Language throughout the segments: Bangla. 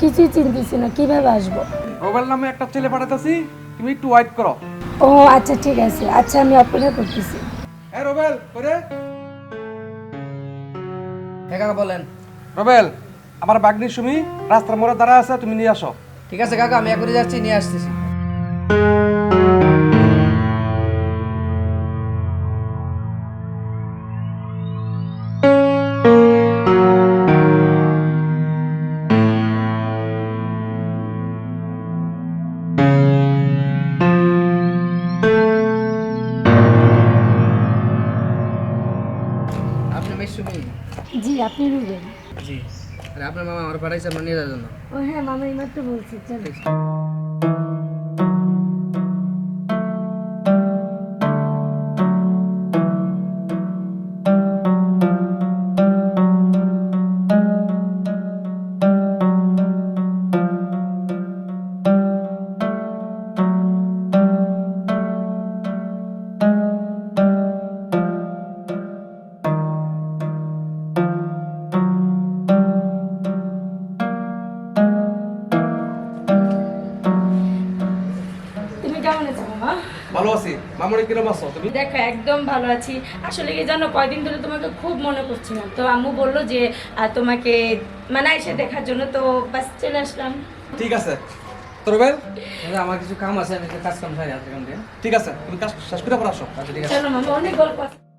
কিছুই চিনতেছি না কীভাবে আসব? রোবেল নামে একটা ছেলে পাঠাতেছি তুমি একটু ওয়েট করো। ও আচ্ছা ঠিক আছে। আচ্ছা আমি অপেক্ষা করতেছি। হ্যাঁ রোবেল করে কাকা বলেন। রোবেল আমার বাগনি সুমি রাস্তার মোড়ে দাঁড়া আছে তুমি নিয়ে আসো। ঠিক আছে কাকা আমি এখনই যাচ্ছি নিয়ে আসতেছি। আপনার মামা আমার পাঠাইছে আপনার নিয়ে জন্য। ও হ্যাঁ মামা এইমাত্র বলছি চলো। দেখো একদম ভালো আছি। আসলে কি জানো কয়দিন ধরে তোমাকে খুব মনে করছিলাম। তো আম্মু বলল যে তোমাকে মানে এসে দেখার জন্য তো বাস চলে আসলাম। ঠিক আছে। আমার কিছু কাম আছে আমি কাজ কাম সারি আছে ঠিক আছে তুমি কাজ শেষ করে পর আসো। আচ্ছা ঠিক আছে। চলো মামা অনেক গল্প আছে।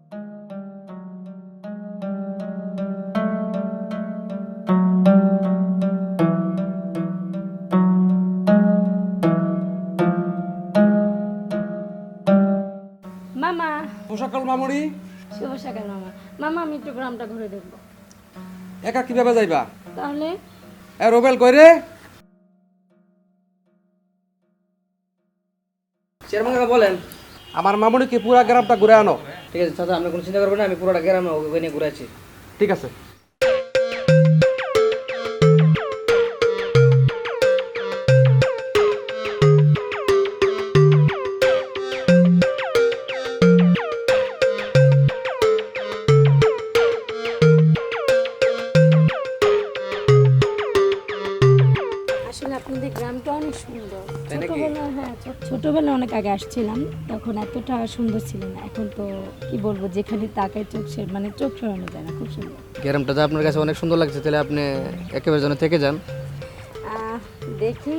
মামুনি? শুভ সকাল মামা। মামা আমি একটু গ্রামটা ঘুরে দেখব। একা কীভাবে যাইবা? তাহলে? এ রোবেল কই রে? চেয়ারম্যান কাকা বলেন আমার মামুনিকে পুরা গ্রামটা ঘুরে আনো। ঠিক আছে দাদা আপনি কোনো চিন্তা করবেন না আমি পুরোটা গ্রামে ওকে নিয়ে ঘুরে আছি ঠিক আছে। নাকি? ছোটবেলা হ্যাঁ ছোটবেলায় অনেক আগে আসছিলাম তখন এতটা সুন্দর ছিল না। এখন তো কি বলব যেখানে তাকাই চোখ সে মানে চোখ সরানো যায় না খুব সুন্দর। গ্রামটা তো আপনার কাছে অনেক সুন্দর লাগছে তাহলে আপনি একেবারে যেন থেকে যান। দেখি।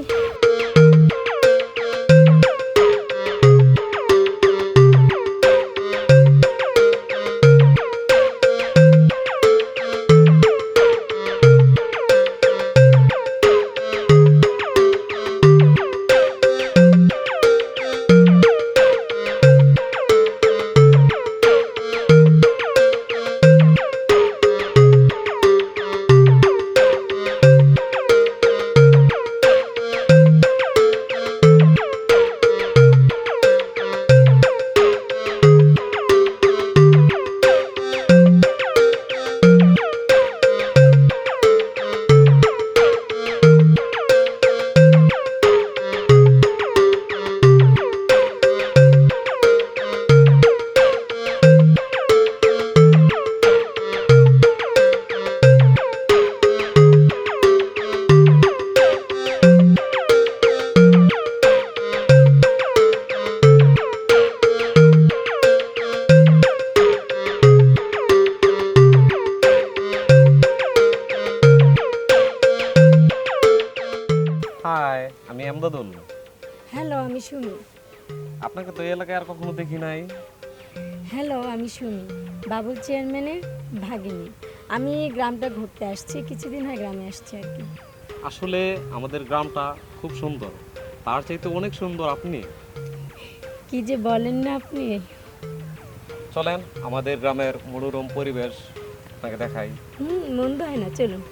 এলাকায় আর কখনো দেখি নাই? হ্যালো আমি সুমি বাবুল চেয়ারম্যানের ভাগিনী। আমি গ্রামটা ঘুরতে আসছি কিছুদিন হয় গ্রামে আসছি আর কি। আসলে আমাদের গ্রামটা খুব সুন্দর। তার চাইতে অনেক সুন্দর আপনি। কি যে বলেন না আপনি। চলেন আমাদের গ্রামের মনোরম পরিবেশ আপনাকে দেখাই। হুম মন্দ হয় না চলুন।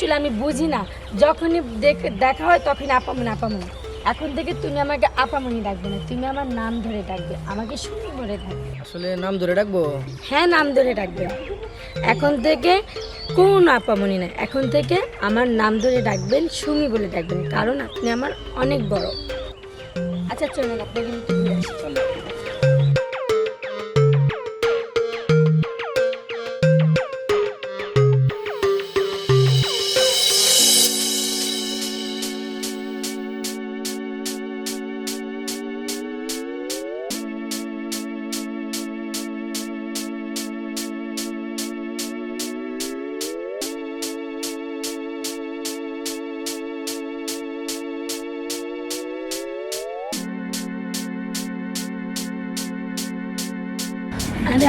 আসলে আমি বুঝি না। যখনই দেখ- দেখা হয় তখনই আপামন আপামন। এখন থেকে তুমি আমাকে আপামনি ডাকবে না তুমি আমার নাম ধরে ডাকবে আমাকে সুমি বলে ডাকবে আসলে নাম ধরে ডাকবো? হ্যাঁ নাম ধরে ডাকবে। এখন থেকে কোন আপামনি না এখন থেকে আমার নাম ধরে ডাকবেন সুমি বলে ডাকবেন। কারণ আপনি আমার অনেক বড়। আচ্ছা চলুন আপনাকে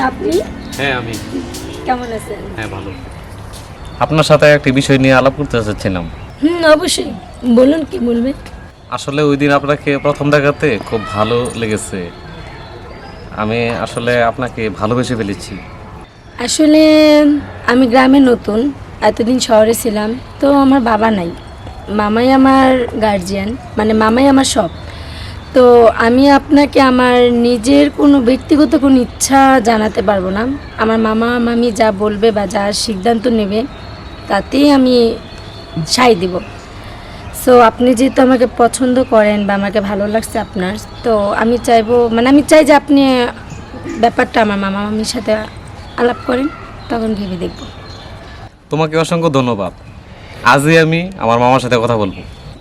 আপনি? হ্যাঁ আমি। কেমন আছেন? হ্যাঁ ভালো। আপনার সাথে একটি বিষয় নিয়ে আলাপ করতে চাচ্ছিলাম। হুম অবশ্যই। বলুন কি বলবেন আসলে ওই দিন আপনাকে প্রথম দেখাতে খুব ভালো লেগেছে। আমি আসলে আপনাকে ভালোবেসে ফেলেছি। আসলে আমি গ্রামে নতুন এতদিন শহরে ছিলাম তো আমার বাবা নাই। মামাই আমার গার্জিয়ান মানে মামাই আমার সব। তো আমি আপনাকে আমার নিজের কোনো ব্যক্তিগত কোনো ইচ্ছা জানাতে পারব না। আমার মামা মামি যা বলবে বা যা সিদ্ধান্ত নেবে, তাতেই আমি সাই দিব। সো আপনি যেহেতু আমাকে পছন্দ করেন বা আমাকে ভালো লাগছে আপনার, তো আমি চাইব মানে আমি চাই যে আপনি ব্যাপারটা আমার মামা মামির সাথে আলাপ করেন, তখন ভেবে দেখব। তোমাকে অসংখ্য ধন্যবাদ। আজই আমি আমার মামার সাথে কথা বলব।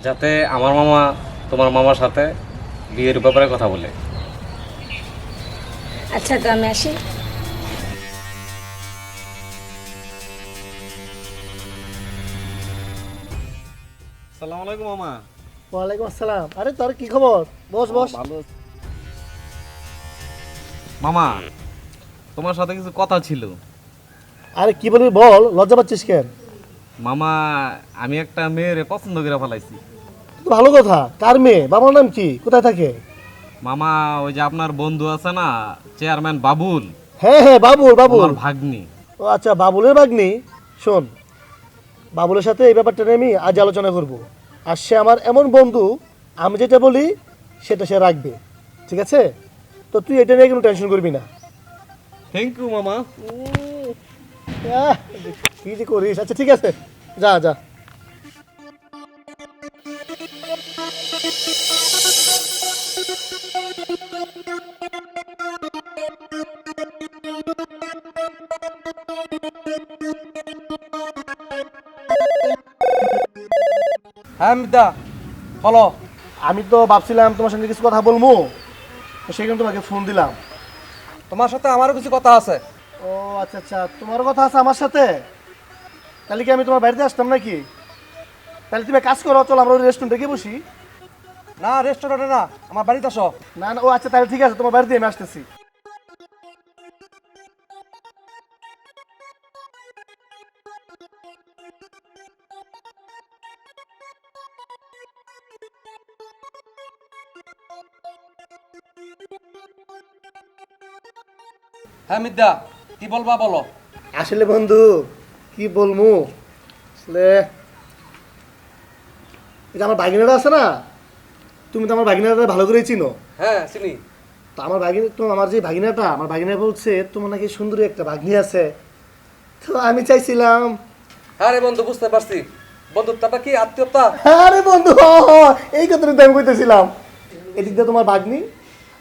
যাতে আমার মামা তোমার মামার সাথে বিয়ের ব্যাপারে কথা বলে। আচ্ছা তো আমি আসি। সালাম আলাইকুম মামা। ওয়ালাইকুম আসসালাম। আরে তোর কি খবর? বস বস। ভালো মামা তোমার সাথে কিছু কথা ছিল। আরে কি বলবি বল? লজ্জা পাচ্ছিস কেন? মামা আমি একটা মেয়ের পছন্দ করে ফেলাইছি। ভালো কথা। কার মেয়ে? বাবার নাম কি? কোথায় থাকে? মামা ওই যে আপনার বন্ধু আছে না চেয়ারম্যান বাবুল। হ্যাঁ হ্যাঁ বাবুল বাবুল। আমার ভাগ্নি। ও আচ্ছা বাবুলের বাগনি শোন বাবুলের সাথে এই ব্যাপারটা নিয়ে আমি আজ আলোচনা করব। আর সে আমার এমন বন্ধু আমি যেটা বলি সেটা সে রাখবে। ঠিক আছে? তো তুই এটা নিয়ে কোনো টেনশন করবি না। থ্যাংক ইউ মামা। আহ, কি যে করিস। আচ্ছা ঠিক আছে। যা যা। হ্যাঁ মিতা বলো। আমি তো ভাবছিলাম তোমার সঙ্গে কিছু কথা বলব। তো জন্য তোমাকে ফোন দিলাম। তোমার সাথে আমারও কিছু কথা আছে। ও আচ্ছা আচ্ছা। তোমারও কথা আছে আমার সাথে? তাহলে কি আমি তোমার বাড়িতে আসতাম নাকি? তাহলে তুমি কাজ করো চলো আমরা রেস্টুরেন্টে গিয়ে বসি। না রেস্টুরেন্টে না আমার বাড়িতে আসো। না না ও আচ্ছা তাহলে ঠিক আছে তোমার বাড়িতে আমি আসতেছি। হ্যাঁ মিদ্যা কি বলবা বলো? আসলে বন্ধু কি বলব আসলে যে আমার বাগিনাটা আছে না তুমি তো আমার বাগিনাটা ভালো করেই চিনো। হ্যাঁ চিনি। তো আমার ভাগিনা তো আমার যে ভাগিনাটা আমার ভাগিনা বলছে তোমার নাকি সুন্দরী একটা ভাগ্নি আছে। তো আমি চাইছিলাম হ্যাঁ রে বন্ধু বুঝতে পারছি। বন্ধুত্বটা কি আত্মীয়তা? আরে বন্ধু এই কথাটা তো আমি কইতেছিলাম। এদিক দিয়ে তোমার ভাগ্নি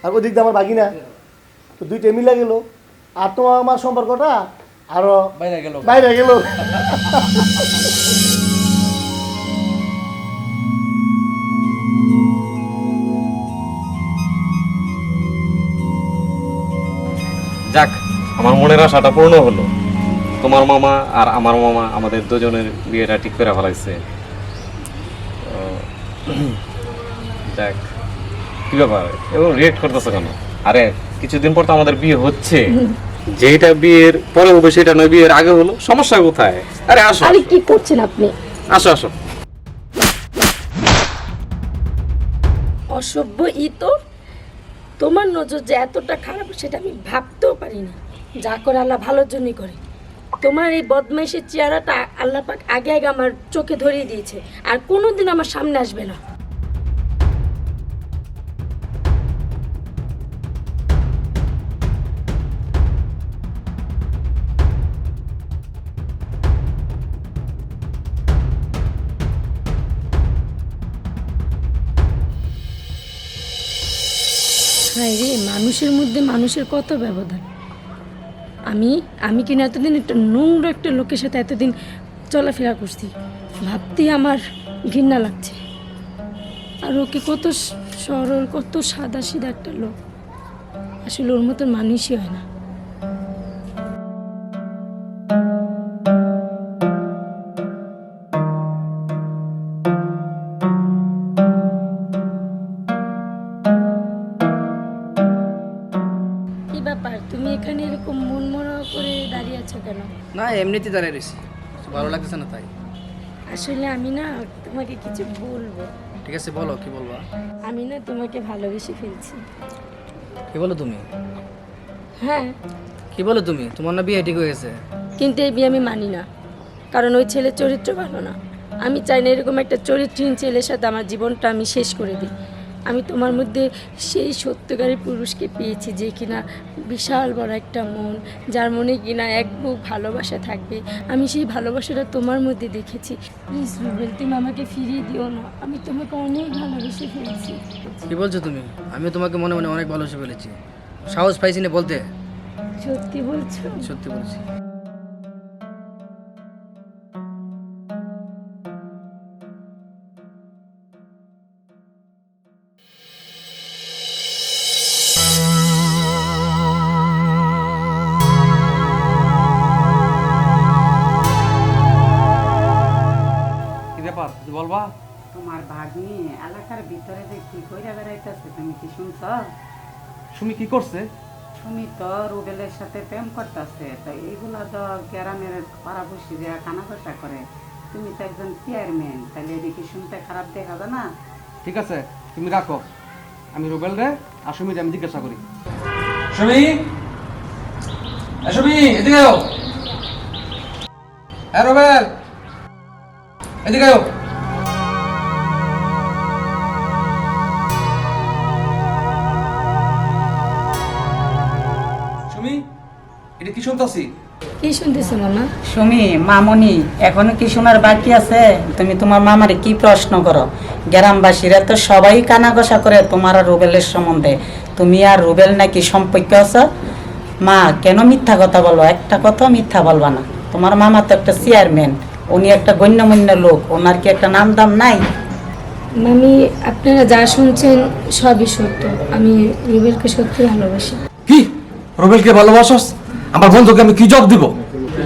আর ওদিক দিয়ে আমার ভাগিনা। তো দুইটা মিলে গেল। আর তোমার আমার সম্পর্কটা আরও বাইরে গেল। বাইরে গেল। যাক আমার মনের আশাটা পূর্ণ হলো। তোমার মামা আর আমার মামা আমাদের দুজনের বিয়েটা ঠিক করে ফেলাইছে। যাক কি ব্যাপার? এবং রিয়েক্ট করতেছো কেন? আরে কিছুদিন পর তো আমাদের বিয়ে হচ্ছে। যেটা বিয়ের পরে হবে সেটা নয় বিয়ের আগে হলো। সমস্যা কোথায়? আরে আসো আরে কি করছেন আপনি? আসো আসো। অসভ্য ই তো। তোমার নজর যে এতটা খারাপ, সেটা আমি ভাবতেও পারিনি। যা করে আল্লাহ ভালোর জন্যই করে। তোমার এই বদমাইশের চেহারাটা আল্লাহ পাক আগে আগে আমার চোখে ধরিয়ে দিয়েছে। আর কোনোদিন আমার সামনে আসবে না। হায় রে? মানুষের মধ্যে মানুষের কত ব্যবধান? আমি আমি কিনা এতদিন একটা নোংরা একটা লোকের সাথে এতদিন চলাফেরা করছি, ভাবতেই আমার ঘৃণা লাগছে। আর ওকে কত সরল, কত সাদা সিধা একটা লোক। আসলে ওর মতো মানুষই হয় না। কেন? না এমনিতেই দাঁড়িয়ে রয়েছি। ভালো লাগতেছে না তাই। আসলে আমি না তোমাকে কিছু বলব। ঠিক আছে বলো কি বলবা? আমি না তোমাকে ভালোবেসে ফেলছি। কি বলো তুমি? হ্যাঁ। কি বলো তুমি? তোমার না বিয়ে ঠিক হয়ে গেছে। কিন্তু এই বিয়ে আমি মানি না। কারণ ওই ছেলের চরিত্র ভালো না। আমি চাই না এরকম একটা চরিত্রহীন ছেলের সাথে আমার জীবনটা আমি শেষ করে দিই। আমি তোমার মধ্যে সেই সত্যকারী পুরুষকে পেয়েছি যে কিনা বিশাল বড় একটা মন যার মনে কিনা এক বুক ভালোবাসা থাকবে। আমি সেই ভালোবাসাটা তোমার মধ্যে দেখেছি। প্লিজ রুবেল তুমি আমাকে ফিরিয়ে দিও না। আমি তোমাকে অনেক ভালোবেসে ফেলেছি। কি বলছো তুমি? আমি তোমাকে মনে মনে অনেক ভালোবেসে ফেলেছি। সাহস পাইছি না বলতে। সত্যি বলছো? সত্যি বলছি। ভিতরে যে কি কইরা বেড়াইতেছে তুমি কি শুনছ? সুমি কি করছে? তুমি তো রুবেলের সাথে প্রেম করতেছে তো এইগুলা তো গ্রামের করে। তুমি তো একজন চেয়ারম্যান তাহলে এদিকে শুনতে খারাপ দেখা যায় না? ঠিক আছে তুমি রাখো। আমি রুবেল রে আর সুমি আমি জিজ্ঞাসা করি। সুমি? সুমি এদিকে আও হ্যাঁ রুবেল! এদিকে আও শুনতাছি। কি শুনতেছো মামা? সুমি মামনি এখনও কি শোনার বাকি আছে? তুমি তোমার মামারে কি প্রশ্ন করো? গ্রামবাসীরা তো সবাই কানাঘষা করে তোমার আর রুবেলের সম্বন্ধে। তুমি আর রুবেল নাকি সম্পর্ক আছে? মা কেন মিথ্যা কথা বলো? একটা কথা মিথ্যা বলবা না। তোমার মামা তো একটা চেয়ারম্যান উনি একটা গণ্যমান্য লোক ওনার কি একটা নাম দাম নাই? মামি আপনারা যা শুনছেন সবই সত্য। আমি রুবেলকে সত্যি ভালোবাসি। কি? রুবেলকে ভালোবাসস? আমার বন্ধুকে আমি কি জব দিব?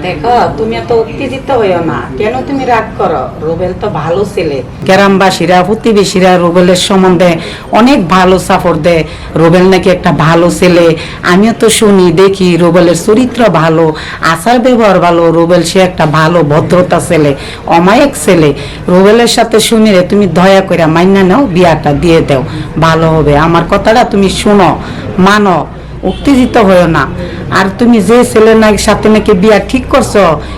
দেখো, তুমি এত উত্তেজিত হইও না। কেন তুমি রাগ করো? রুবেল তো ভালো ছেলে। গ্রামবাসীরা, প্রতিবেশীরা রুবেলের সম্বন্ধে অনেক ভালো সাপোর্ট দেয়। রুবেল নাকি একটা ভালো ছেলে। আমিও তো শুনি, দেখি রুবেলের চরিত্র ভালো, আচার ব্যবহার ভালো। রুবেল সে একটা ভালো, ভদ্রতা ছেলে, অমায়িক ছেলে। রুবেলের সাথে শুনি রে, তুমি দয়া করে মাইনা নাও, বিয়াটা দিয়ে দাও। ভালো হবে। আমার কথাটা তুমি শুনো, মানো। উত্তেজিত হয়েও না। আর তুমি যে ছেলের নাকি সাথে নাকি বিয়া ঠিক করছ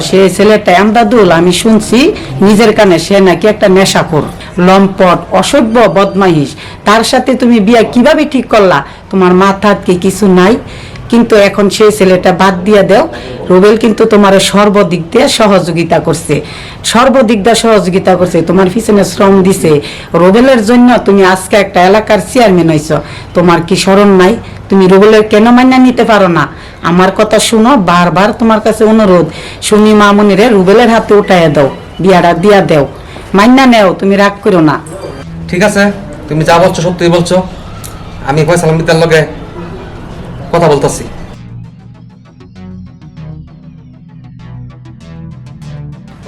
সেই ছেলেটা আমদাদুল, আমি শুনছি নিজের কানে সে নাকি একটা নেশাখোর, লম্পট, অসভ্য, বদমাইশ। তার সাথে তুমি বিয়া কীভাবে ঠিক করলা? তোমার মাথার কি কিছু নাই? কিন্তু এখন সেই ছেলেটা বাদ দিয়ে দাও। রুবেল কিন্তু তোমার সর্বদিক দিয়ে সহযোগিতা করছে। সর্বদিক দিয়ে সহযোগিতা করছে, তোমার পিছনে শ্রম দিছে। রুবেলের জন্য তুমি আজকে একটা এলাকার চেয়ারম্যান হয়েছ তোমার কি স্মরণ নাই? তুমি রুবেলের কেন মান্য নিতে পারো না? আমার কথা শুনো বারবার তোমার কাছে অনুরোধ। শুনি মামুনিরে রুবেলের হাতে উঠাইয়া দাও বিয়াটা দিয়া দেও। মান্না নেও তুমি রাগ করো না। ঠিক আছে তুমি যা বলছো সত্যি বলছো। আমি ফয়সাল মিতার লগে কথা বলতেছি।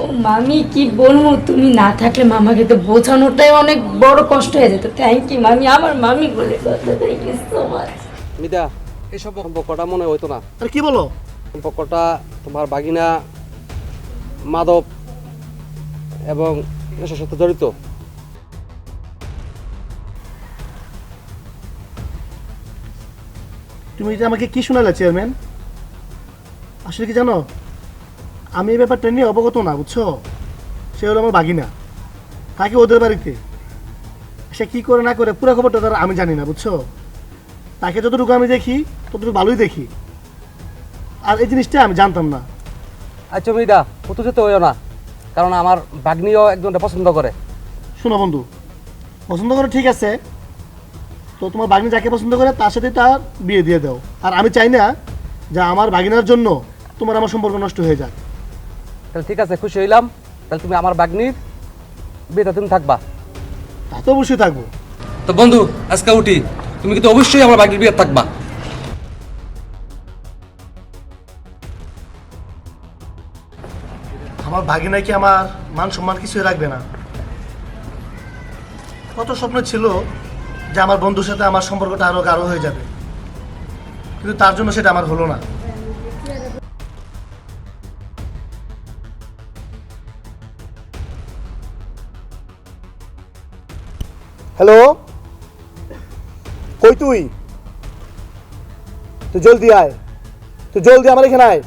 ও মামি কি বলব? তুমি না থাকলে মামাকে তো বোঝানোটাই অনেক বড় কষ্ট হয়ে যেত। থ্যাংক ইউ মামি। আমার মামি বলে কথা thank you so much Mita এই সম্পর্কটা মনে হইতো না। আর কি বলো? সম্পর্কটা তোমার বাগিনা মাদক এবং নেশার সাথে জড়িত। তুমি এটা আমাকে কি শোনালে চেয়ারম্যান? আসলে কি জানো? আমি এই ব্যাপারটা নিয়ে অবগত না বুঝছ? সে হলো আমার বাগিনা। থাকে ওদের বাড়িতে। সে কি করে না করে পুরো খবরটা তার আমি জানি না বুঝছ? তাকে যতটুকু আমি দেখি ততটুকু ভালোই দেখি। আর এই জিনিসটা আমি জানতাম না। আচ্ছা মিতা কত যেতে হইও না কারণ আমার বাগ্নিও একজনটা পছন্দ করে। শোনো বন্ধু পছন্দ করে ঠিক আছে তো তোমার বাগিনী যাকে পছন্দ করে তার সাথে তার বিয়ে দিয়ে দাও। আর আমি চাই না যে আমার বাগিনার জন্য তোমার আমার সম্পর্ক নষ্ট হয়ে যাক। তাহলে ঠিক আছে খুশি হইলাম তাহলে তুমি আমার বাগনির বিয়েটা তুমি থাকবা। তা তো অবশ্যই থাকব। তো বন্ধু আজকে উঠি। তুমি কিন্তু অবশ্যই আমার বাগনির বিয়ে থাকবা। আমার ভাগিনা কি আমার মান সম্মান কিছুই রাখবে না। কত স্বপ্ন ছিল যে আমার বন্ধুর সাথে আমার সম্পর্কটা আরও গাঢ় হয়ে যাবে। কিন্তু তার জন্য সেটা আমার হলো না। হ্যালো? কই তুই। তুই জলদি আয়। তো জলদি আমার এখানে আয়।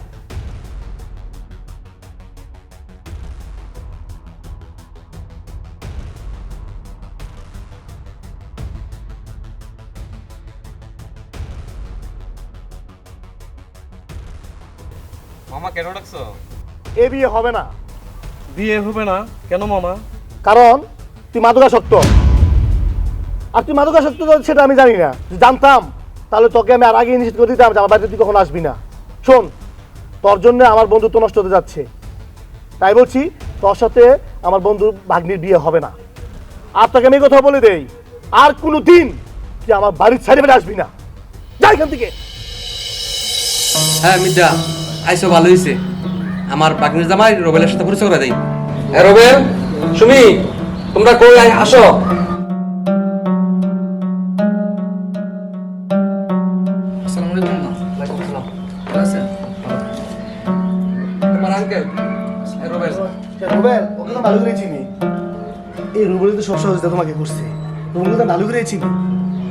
মামা কেন ডাকছো? এ বিয়ে হবে না। বিয়ে হবে না? কেন মামা? কারণ তুই মাদকাসক্ত। আর তুই মাদকাসক্ত সেটা আমি জানি না। জানতাম তাহলে তোকে আমি আর আগে নিষেধ করে দিতাম যে আমার বাড়িতে তুই কখনো আসবি না। শোন তোর জন্য আমার বন্ধুত্ব নষ্ট হতে যাচ্ছে। তাই বলছি তোর সাথে আমার বন্ধু ভাগ্নির বিয়ে হবে না। আর তোকে আমি কথা বলে দেই আর কোনো দিন তুই আমার বাড়ির সাইডে বেড়ে আসবি না। যা এখান থেকে। হ্যাঁ মির্জা আইসো ভালো হয়েছে আমার বাগনির জামাই রোবেলের সাথে পরিচয় করে দেই। হ্যাঁ রোবেল সুমি তোমরা কই আসো। রোবেল। রুবেল? ওকে তো ভালো করে চিনি। এই রুবেল তো সব তোমাকে করছে। রুবেল তো ভালো করে চিনি।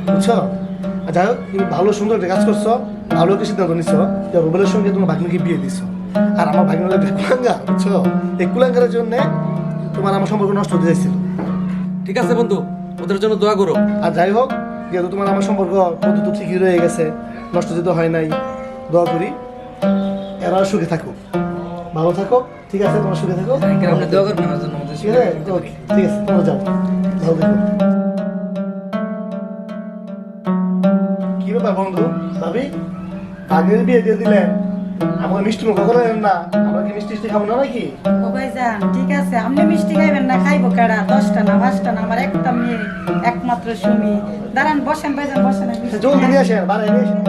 বুঝছ? আর যাই হোক তুমি ভালো সুন্দর একটা কাজ করছ। ভালো একটা সিদ্ধান্ত নিচ্ছ যে রুবেলের সঙ্গে তোমার ভাগ্নিকে বিয়ে দিছো। আর আমার ভাগ্নি হলো একটা কুলাঙ্গার বুঝছ? এই কুলাঙ্গারের জন্য তোমার আমার সম্পর্ক নষ্ট হতে যাচ্ছিল ঠিক আছে বন্ধু ওদের জন্য দোয়া করো। আর যাই হোক যেহেতু তোমার আমার সম্পর্ক কত তো ঠিকই রয়ে গেছে নষ্ট যেতে হয় নাই দোয়া করি। এরা সুখে থাকো ভালো থাকো ঠিক আছে? তোমার সুখে থাকো। আপনি দোয়া করবেন আমার জন্য ঠিক আছে? ওকে, ঠিক আছে তোমরা যাও। ভালো থেকো। কি ব্যাপার বন্ধু? ভাবি আগের বিয়ে দিয়ে দিলেন। মিষ্টি মুখ করেন না। আমরা কি মিষ্টি খাব না নাকি? ও ভাইজান ঠিক আছে। আপনি মিষ্টি খাইবেন না খাইবো কেডা? দশটা না পাঁচটা না আমার একটা মেয়ে একমাত্র সুমি। দাঁড়ান বসেন ভাইজান বসেন। জলদি নিয়ে আসেন বাড়াই নিয়ে আসেন।